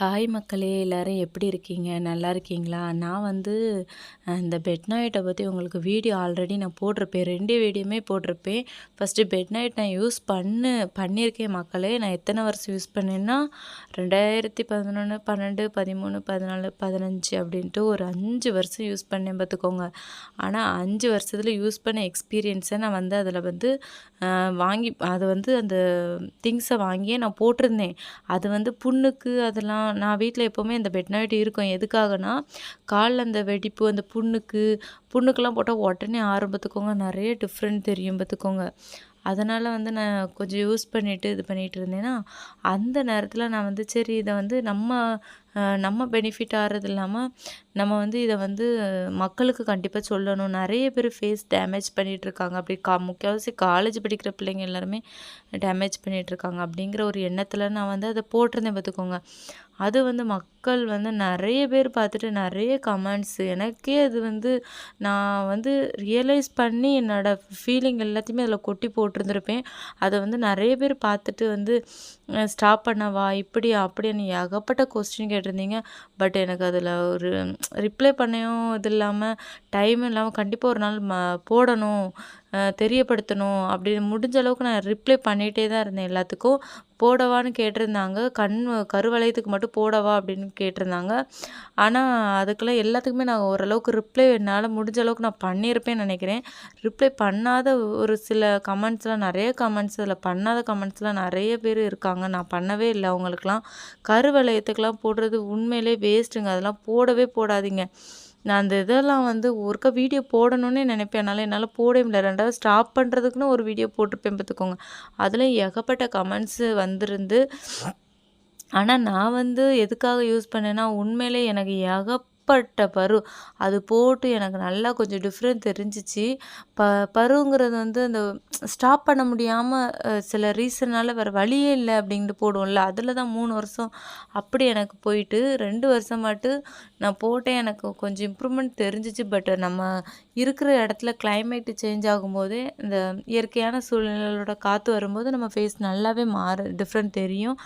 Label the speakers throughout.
Speaker 1: hi மக்களே எல்லோரும் எப்படி இருக்கீங்க நல்லா இருக்கீங்களா நான் வந்து இந்த பெட் நைட்டை பற்றி உங்களுக்கு வீடியோ ஆல்ரெடி நான் போட்டிருப்பேன் ரெண்டு வீடியோமே போட்டிருப்பேன் ஃபஸ்ட்டு பெட் நைட் நான் யூஸ் பண்ணு பண்ணியிருக்கேன் மக்களே நான் எத்தனை வருஷம் யூஸ் பண்ணேன்னா ரெண்டாயிரத்தி பதினொன்று பன்னெண்டு பதிமூணு பதினாலு பதினஞ்சு அப்படின்ட்டு ஒரு அஞ்சு வருஷம் யூஸ் பண்ணேன் பார்த்துக்கோங்க ஆனால் அஞ்சு வருஷத்தில் யூஸ் பண்ண எக்ஸ்பீரியன்ஸை நான் வந்து அதில் வந்து வாங்கி அதை வந்து அந்த திங்ஸை வாங்கியே நான் போட்டிருந்தேன் அது வந்து புண்ணுக்கு அதெல்லாம் நான் வீட்டில் எப்போவுமே இந்த பெட் இருக்கும் எதுக்காகனா காலில் அந்த வெடிப்பு அந்த புண்ணுக்கு புண்ணுக்கெல்லாம் போட்டால் உடனே ஆரம்பத்துக்கோங்க நிறைய டிஃப்ரெண்ட் தெரியும் பார்த்துக்கோங்க அதனால் வந்து நான் கொஞ்சம் யூஸ் பண்ணிவிட்டு இது பண்ணிகிட்டு இருந்தேன்னா அந்த நேரத்தில் நான் வந்து சரி இதை வந்து நம்ம நம்ம பெனிஃபிட் ஆகிறது இல்லாமல் நம்ம வந்து இதை வந்து மக்களுக்கு கண்டிப்பாக சொல்லணும் நிறைய பேர் ஃபேஸ் டேமேஜ் பண்ணிகிட்ருக்காங்க அப்படி கா முக்கியவாசி காலேஜ் படிக்கிற பிள்ளைங்க எல்லாருமே டேமேஜ் பண்ணிகிட்ருக்காங்க அப்படிங்கிற ஒரு எண்ணத்தில் நான் வந்து அதை போட்டிருந்தேன் பார்த்துக்கோங்க அது வந்து மக்கள் வந்து நிறைய பேர் பார்த்துட்டு நிறைய கமெண்ட்ஸ் எனக்கே அது வந்து நான் வந்து ரியலைஸ் பண்ணி என்னோடய ஃபீலிங் எல்லாத்தையுமே அதில் கொட்டி போட்டிருந்துருப்பேன் அதை வந்து நிறைய பேர் பார்த்துட்டு வந்து ஸ்டாப் பண்ணவா இப்படி அப்படின்னு ஏகப்பட்ட கொஸ்டின் கேட்டிருந்தீங்க பட் எனக்கு அதில் ஒரு ரிப்ளை பண்ணவும் இது இல்லாமல் டைம் இல்லாமல் கண்டிப்பாக ஒரு நாள் ம போடணும் தெரியப்படுத்தணும் அப்படின்னு முடிஞ்ச அளவுக்கு நான் ரிப்ளை பண்ணிகிட்டே தான் இருந்தேன் எல்லாத்துக்கும் போடவான்னு கேட்டிருந்தாங்க கண் கருவளையத்துக்கு மட்டும் போடவா அப்படின்னு கேட்டிருந்தாங்க ஆனால் அதுக்கெல்லாம் எல்லாத்துக்குமே நான் ஓரளவுக்கு ரிப்ளை என்னால் முடிஞ்ச அளவுக்கு நான் பண்ணியிருப்பேன்னு நினைக்கிறேன் ரிப்ளை பண்ணாத ஒரு சில கமெண்ட்ஸ்லாம் நிறைய கமெண்ட்ஸ் அதில் பண்ணாத கமெண்ட்ஸ்லாம் நிறைய பேர் இருக்காங்க நான் பண்ணவே இல்லை அவங்களுக்கெல்லாம் கருவளையத்துக்கெலாம் போடுறது உண்மையிலே வேஸ்ட்டுங்க அதெல்லாம் போடவே போடாதீங்க நான் அந்த இதெல்லாம் வந்து ஒருக்க வீடியோ போடணும்னு நினைப்பேன் அதனால் என்னால் போடவே முடியல ரெண்டாவது ஸ்டாப் பண்ணுறதுக்குன்னு ஒரு வீடியோ போட்டிருப்பேன் பார்த்துக்கோங்க அதில் ஏகப்பட்ட கமெண்ட்ஸு வந்திருந்து ஆனால் நான் வந்து எதுக்காக யூஸ் பண்ணேன்னா உண்மையிலே எனக்கு ஏக ஏற்பட்ட பரு அது போட்டு எனக்கு நல்லா கொஞ்சம் டிஃப்ரெண்ட் தெரிஞ்சிச்சு ப பருங்கிறது வந்து அந்த ஸ்டாப் பண்ண முடியாமல் சில ரீசன்னால் வேறு வழியே இல்லை அப்படின்ட்டு போடுவோம்ல அதில் தான் மூணு வருஷம் அப்படி எனக்கு போயிட்டு ரெண்டு வருஷம் மட்டும் நான் போட்டேன் எனக்கு கொஞ்சம் இம்ப்ரூவ்மெண்ட் தெரிஞ்சிச்சு பட் நம்ம இருக்கிற இடத்துல கிளைமேட்டு சேஞ்ச் ஆகும்போதே இந்த இயற்கையான சூழ்நிலையோட காற்று வரும்போது நம்ம ஃபேஸ் நல்லாவே மாறு டிஃப்ரெண்ட் தெரியும்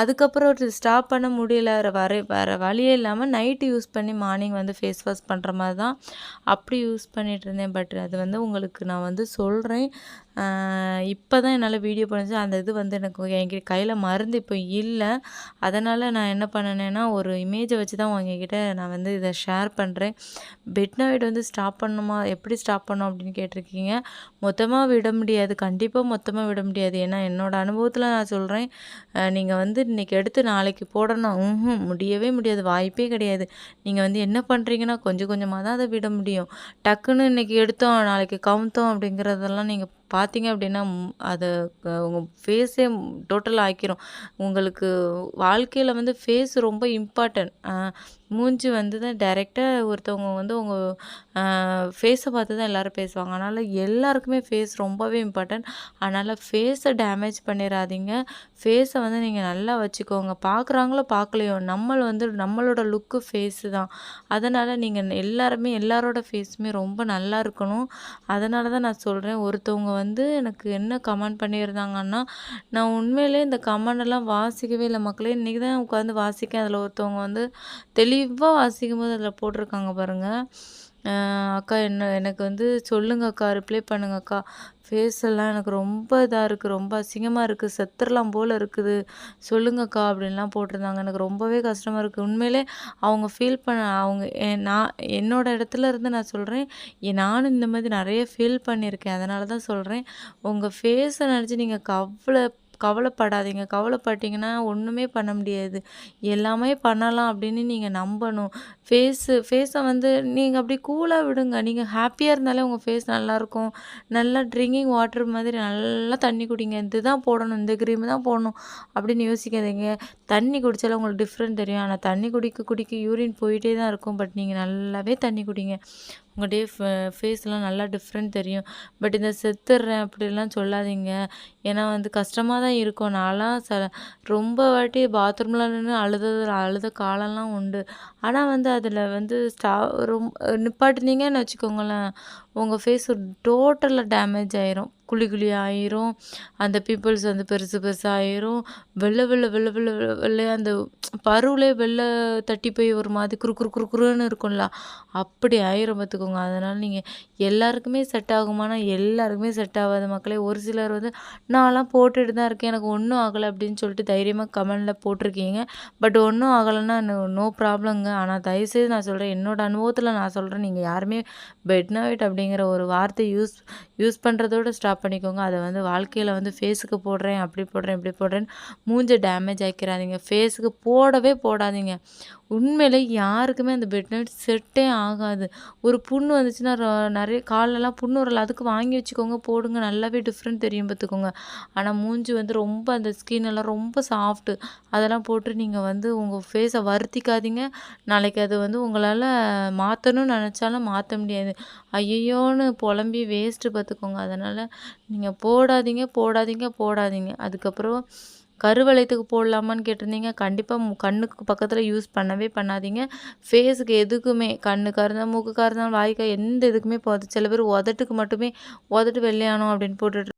Speaker 1: அதுக்கப்புறம் ஒரு ஸ்டாப் பண்ண முடியல வர வர வழியே இல்லாமல் நைட்டு யூஸ் பண்ணி மார்னிங் வந்து ஃபேஸ் வாஷ் பண்ணுற மாதிரி தான் அப்படி யூஸ் பண்ணிகிட்டு இருந்தேன் பட் அது வந்து உங்களுக்கு நான் வந்து சொல்கிறேன் இப்போ தான் என்னால் வீடியோ பண்ணிச்சு அந்த இது வந்து எனக்கு என்கிட்ட கையில் மருந்து இப்போ இல்லை அதனால் நான் என்ன பண்ணினேன்னா ஒரு இமேஜை வச்சு தான் உங்ககிட்ட நான் வந்து இதை ஷேர் பண்ணுறேன் பெட் வந்து ஸ்டாப் பண்ணுமா எப்படி ஸ்டாப் பண்ணோம் அப்படின்னு கேட்டிருக்கீங்க மொத்தமாக விட முடியாது கண்டிப்பாக மொத்தமாக விட முடியாது ஏன்னா என்னோடய அனுபவத்தில் நான் சொல்கிறேன் நீங்கள் வந்து இன்றைக்கி எடுத்து நாளைக்கு போடணும் முடியவே முடியாது வாய்ப்பே கிடையாது நீங்கள் வந்து என்ன பண்ணுறீங்கன்னா கொஞ்சம் கொஞ்சமாக தான் அதை விட முடியும் டக்குன்னு இன்றைக்கி எடுத்தோம் நாளைக்கு கவுந்தோம் அப்படிங்கிறதெல்லாம் நீங்கள் பார்த்தீங்க அப்படின்னா அதை உங்கள் ஃபேஸே டோட்டலாக ஆக்கிரும் உங்களுக்கு வாழ்க்கையில் வந்து ஃபேஸ் ரொம்ப இம்பார்ட்டன்ட் மூஞ்சி வந்து தான் டைரெக்டாக ஒருத்தவங்க வந்து உங்கள் ஃபேஸை பார்த்து தான் எல்லோரும் பேசுவாங்க அதனால் எல்லாருக்குமே ஃபேஸ் ரொம்பவே இம்பார்ட்டன்ட் அதனால் ஃபேஸை டேமேஜ் பண்ணிடாதீங்க ஃபேஸை வந்து நீங்கள் நல்லா வச்சுக்கோங்க பார்க்குறாங்களோ பார்க்கலையோ நம்ம வந்து நம்மளோட லுக்கு ஃபேஸு தான் அதனால் நீங்கள் எல்லாருமே எல்லாரோட ஃபேஸுமே ரொம்ப நல்லா இருக்கணும் அதனால தான் நான் சொல்கிறேன் ஒருத்தவங்க வந்து வந்து எனக்கு என்ன கமெண்ட் பண்ணியிருந்தாங்கன்னா நான் உண்மையிலே இந்த கமெண்டெல்லாம் வாசிக்கவே இல்லை மக்களே இன்றைக்கி தான் உட்காந்து வாசிக்க அதில் ஒருத்தவங்க வந்து தெளிவாக வாசிக்கும் போது அதில் போட்டிருக்காங்க பாருங்கள் அக்கா என்ன எனக்கு வந்து சொல்லுங்க அக்கா ரிப்ளை பண்ணுங்க அக்கா ஃபேஸ் எல்லாம் எனக்கு ரொம்ப இதாக இருக்குது ரொம்ப அசிங்கமாக இருக்குது செத்துடலாம் போல் இருக்குது சொல்லுங்கக்கா அப்படின்லாம் போட்டிருந்தாங்க எனக்கு ரொம்பவே கஷ்டமாக இருக்குது உண்மையிலே அவங்க ஃபீல் பண்ண அவங்க நான் என்னோடய இடத்துல இருந்து நான் சொல்கிறேன் நானும் இந்த மாதிரி நிறைய ஃபீல் பண்ணியிருக்கேன் அதனால தான் சொல்கிறேன் உங்கள் ஃபேஸை நினச்சி நீங்கள் கவலை கவலைப்படாதீங்க கவலைப்பட்டீங்கன்னா ஒன்றுமே பண்ண முடியாது எல்லாமே பண்ணலாம் அப்படின்னு நீங்கள் நம்பணும் ஃபேஸு ஃபேஸை வந்து நீங்கள் அப்படி கூலாக விடுங்க நீங்கள் ஹாப்பியாக இருந்தாலே உங்கள் ஃபேஸ் நல்லாயிருக்கும் நல்லா ட்ரிங்கிங் வாட்டர் மாதிரி நல்லா தண்ணி குடிங்க இதுதான் போடணும் இந்த க்ரீம் தான் போடணும் அப்படின்னு யோசிக்காதீங்க தண்ணி குடித்தாலும் உங்களுக்கு டிஃப்ரெண்ட் தெரியும் ஆனால் தண்ணி குடிக்க குடிக்க யூரின் போயிட்டே தான் இருக்கும் பட் நீங்கள் நல்லாவே தண்ணி குடிங்க உங்களுடைய ஃபேஸ்லாம் நல்லா டிஃப்ரெண்ட் தெரியும் பட் இந்த செத்துடுறேன் அப்படிலாம் சொல்லாதீங்க ஏன்னா வந்து கஷ்டமாக தான் இருக்கும் நான்லாம் ச ரொம்ப வாட்டி பாத்ரூமில் நின்று அழுதது அழுத காலம்லாம் உண்டு ஆனால் வந்து அதில் வந்து ஸ்டா ரொம்ப நிப்பாட்டினீங்கன்னு வச்சுக்கோங்களேன் உங்கள் ஃபேஸ் டோட்டலாக டேமேஜ் ஆயிரும் குழி குழி ஆயிரும் அந்த பீப்புள்ஸ் வந்து பெருசு பெருசாக ஆயிரும் வெள்ளை வெள்ளை வெள்ளை வெள்ளை வெள்ளை அந்த பருவிலே வெள்ளை தட்டி போய் ஒரு மாதிரி குறு குறு குறு குறுன்னு இருக்கும்ல அப்படி ஆயிரம் பார்த்துக்கோங்க அதனால் நீங்கள் எல்லாருக்குமே செட் ஆகுமானா எல்லாருக்குமே செட் ஆகாத மக்களே ஒரு சிலர் வந்து நான்லாம் போட்டுட்டு தான் இருக்கேன் எனக்கு ஒன்றும் ஆகலை அப்படின்னு சொல்லிட்டு தைரியமாக கமெண்டில் போட்டிருக்கீங்க பட் ஒன்றும் ஆகலைன்னா நோ ப்ராப்ளங்க ஆனால் தயவுசெய்து நான் சொல்கிறேன் என்னோடய அனுபவத்தில் நான் சொல்கிறேன் நீங்கள் யாருமே பெட்னாவிட் அப்படிங்கிற ஒரு வார்த்தை யூஸ் யூஸ் பண்ணுறதோட ஸ்டாப் பண்ணிக்கோங்க அதை வந்து வாழ்க்கையில் வந்து ஃபேஸுக்கு போடுறேன் அப்படி போடுறேன் இப்படி போடுறேன்னு மூஞ்ச டேமேஜ் ஆக்கிறாதீங்க ஃபேஸுக்கு போடவே போடாதீங்க உண்மையிலே யாருக்குமே அந்த பெட் நைட் செட்டே ஆகாது ஒரு புண்ணு வந்துச்சுன்னா நிறைய காலெல்லாம் புண்ணு வரல அதுக்கு வாங்கி வச்சுக்கோங்க போடுங்க நல்லாவே டிஃப்ரெண்ட் தெரியும் பார்த்துக்கோங்க ஆனால் மூஞ்சி வந்து ரொம்ப அந்த ஸ்கின் எல்லாம் ரொம்ப சாஃப்ட்டு அதெல்லாம் போட்டு நீங்கள் வந்து உங்கள் ஃபேஸை வருத்திக்காதீங்க நாளைக்கு அது வந்து உங்களால் மாற்றணும்னு நினச்சாலும் மாற்ற முடியாது ஐயோன்னு புலம்பி வேஸ்ட்டு பார்த்துக்கோங்க அதனால் நீங்கள் போடாதீங்க போடாதீங்க போடாதீங்க அதுக்கப்புறம் கருவளையத்துக்கு போடலாமான்னு கேட்டிருந்தீங்க கண்டிப்பாக கண்ணுக்கு பக்கத்தில் யூஸ் பண்ணவே பண்ணாதீங்க ஃபேஸுக்கு எதுக்குமே கண்ணுக்காக இருந்தால் மூக்குக்காக இருந்தாலும் வாய்க்காக எந்த இதுக்குமே போகாது சில பேர் உதட்டுக்கு மட்டுமே உதட்டு வெள்ளையானோம் அப்படின்னு போட்டுட்டு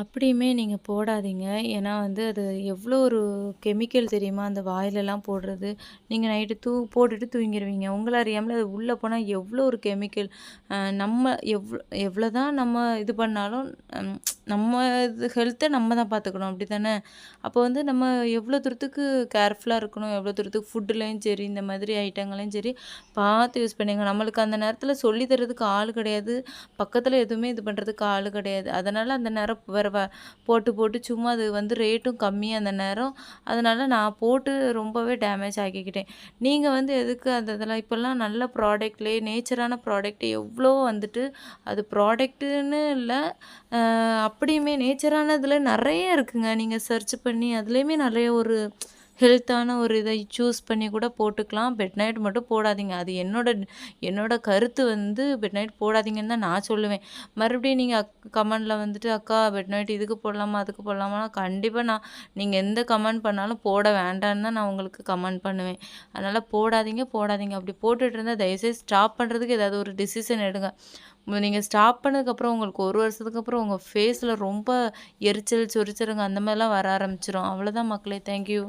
Speaker 1: அப்படியுமே நீங்கள் போடாதீங்க ஏன்னா வந்து அது எவ்வளோ ஒரு கெமிக்கல் தெரியுமா அந்த வாயிலெல்லாம் போடுறது நீங்கள் நைட்டு தூ போட்டுட்டு தூங்கிடுவீங்க உங்களை அறியாமல் அது உள்ளே போனால் எவ்வளோ ஒரு கெமிக்கல் நம்ம எவ்வளோ எவ்வளோ தான் நம்ம இது பண்ணாலும் நம்ம இது ஹெல்த்தை நம்ம தான் பார்த்துக்கணும் அப்படி தானே அப்போ வந்து நம்ம எவ்வளோ தூரத்துக்கு கேர்ஃபுல்லாக இருக்கணும் எவ்வளோ தூரத்துக்கு ஃபுட்டுலேயும் சரி இந்த மாதிரி ஐட்டங்களையும் சரி பார்த்து யூஸ் பண்ணிங்க நம்மளுக்கு அந்த நேரத்தில் சொல்லி தரதுக்கு ஆள் கிடையாது பக்கத்தில் எதுவுமே இது பண்ணுறதுக்கு ஆள் கிடையாது அதனால் அந்த நேரம் வேறு போட்டு போட்டு சும்மா அது வந்து ரேட்டும் கம்மி அந்த நேரம் அதனால் நான் போட்டு ரொம்பவே டேமேஜ் ஆக்கிக்கிட்டேன் நீங்கள் வந்து எதுக்கு அந்த இதெல்லாம் இப்போல்லாம் நல்ல ப்ராடக்ட்லேயே நேச்சரான ப்ராடக்ட் எவ்வளோ வந்துட்டு அது ப்ராடக்ட்டுன்னு இல்லை அப் அப்படியுமே நேச்சரானதில் நிறைய இருக்குங்க நீங்கள் சர்ச் பண்ணி அதுலேயுமே நிறைய ஒரு ஹெல்த்தான ஒரு இதை சூஸ் பண்ணி கூட போட்டுக்கலாம் பெட் நைட் மட்டும் போடாதீங்க அது என்னோட என்னோட கருத்து வந்து பெட் நைட் போடாதீங்கன்னு தான் நான் சொல்லுவேன் மறுபடியும் நீங்கள் அக் கமெண்டில் வந்துட்டு அக்கா பெட் நைட் இதுக்கு போடலாமா அதுக்கு போடலாமா கண்டிப்பாக நான் நீங்கள் எந்த கமெண்ட் பண்ணாலும் போட வேண்டாம்னு தான் நான் உங்களுக்கு கமெண்ட் பண்ணுவேன் அதனால் போடாதீங்க போடாதீங்க அப்படி போட்டுட்டு இருந்தால் தயவுசெய்து ஸ்டாப் பண்ணுறதுக்கு ஏதாவது ஒரு டிசிஷன் எடுங்க நீங்கள் ஸ்டாப் பண்ணதுக்கப்புறம் உங்களுக்கு ஒரு வருஷத்துக்கு அப்புறம் உங்கள் ஃபேஸில் ரொம்ப எரிச்சல் சொரிச்சலுங்க அந்த மாதிரிலாம் வர ஆரம்பிச்சிடும் அவ்வளோதான் மக்களே தேங்க்யூ